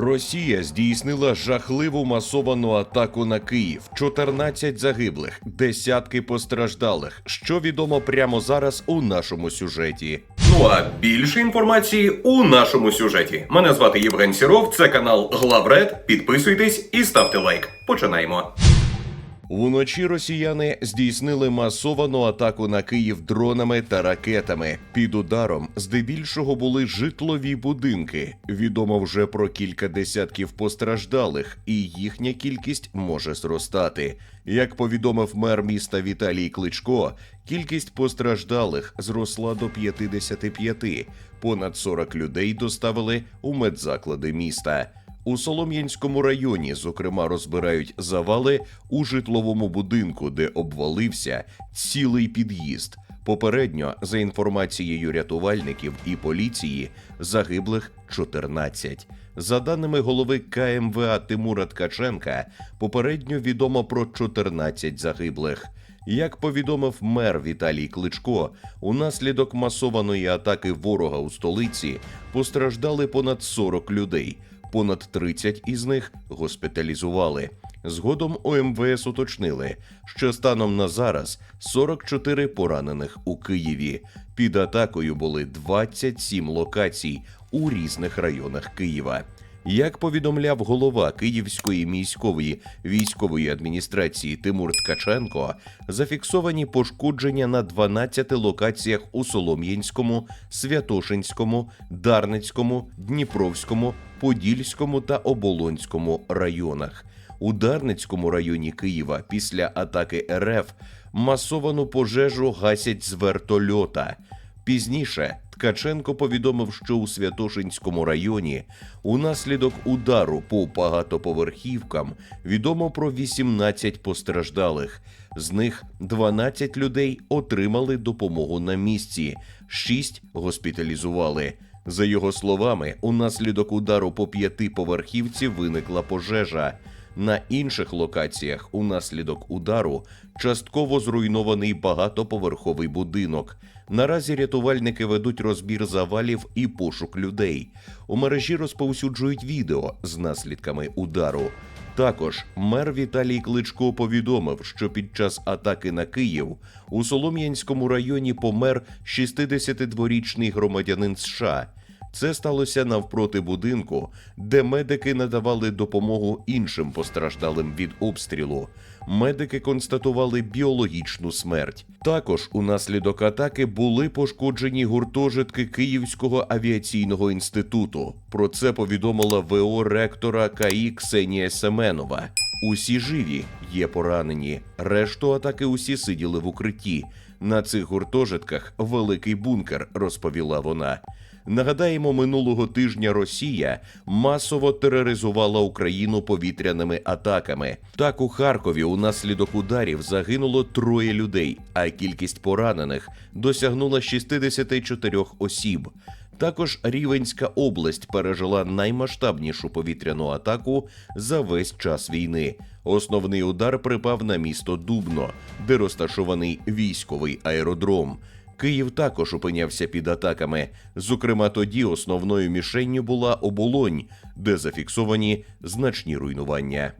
Росія здійснила жахливу масовану атаку на Київ. 14 загиблих, десятки постраждалих. Що відомо прямо зараз у нашому сюжеті. Ну а більше інформації у нашому сюжеті. Мене звати Євген Сіров, це канал Главред. Підписуйтесь і ставте лайк. Починаємо. Уночі росіяни здійснили масовану атаку на Київ дронами та ракетами. Під ударом здебільшого були житлові будинки. Відомо вже про кілька десятків постраждалих, і їхня кількість може зростати. Як повідомив мер міста Віталій Кличко, кількість постраждалих зросла до 55. Понад 40 людей доставили у медзаклади міста. У Солом'янському районі, зокрема, розбирають завали у житловому будинку, де обвалився цілий під'їзд. Попередньо, за інформацією рятувальників і поліції, загиблих 14. За даними голови КМВА Тимура Ткаченка, попередньо відомо про 14 загиблих. Як повідомив мер Віталій Кличко, унаслідок масованої атаки ворога у столиці постраждали понад 40 людей. Понад 30 із них госпіталізували. Згодом ОМВС уточнили, що станом на зараз 44 поранених у Києві. Під атакою були 27 локацій у різних районах Києва. Як повідомляв голова Київської міської військової адміністрації Тимур Ткаченко, зафіксовані пошкодження на 12 локаціях у Солом'янському, Святошинському, Дарницькому, Дніпровському, Подільському та Оболонському районах. У Дарницькому районі Києва після атаки РФ масовану пожежу гасять з вертольота. Пізніше Ткаченко повідомив, що у Святошинському районі унаслідок удару по багатоповерхівкам відомо про 18 постраждалих. З них 12 людей отримали допомогу на місці, 6 госпіталізували. За його словами, унаслідок удару по п'ятиповерхівці виникла пожежа. На інших локаціях унаслідок удару частково зруйнований багатоповерховий будинок. Наразі рятувальники ведуть розбір завалів і пошук людей. У мережі розповсюджують відео з наслідками удару. Також мер Віталій Кличко повідомив, що під час атаки на Київ у Солом'янському районі помер 62-річний громадянин США. Це сталося навпроти будинку, де медики надавали допомогу іншим постраждалим від обстрілу. Медики констатували біологічну смерть. Також унаслідок атаки були пошкоджені гуртожитки Київського авіаційного інституту. Про це повідомила ВО ректора КАІ Ксенія Семенова. Усі живі, є поранені. Решту атаки усі сиділи в укритті. На цих гуртожитках великий бункер, розповіла вона. Нагадаємо, минулого тижня Росія масово тероризувала Україну повітряними атаками. Так у Харкові унаслідок ударів загинуло троє людей, а кількість поранених досягнула 64 осіб. Також Рівенська область пережила наймасштабнішу повітряну атаку за весь час війни. Основний удар припав на місто Дубно, де розташований військовий аеродром. Київ також опинявся під атаками. Зокрема, тоді основною мішенню була оболонь, де зафіксовані значні руйнування.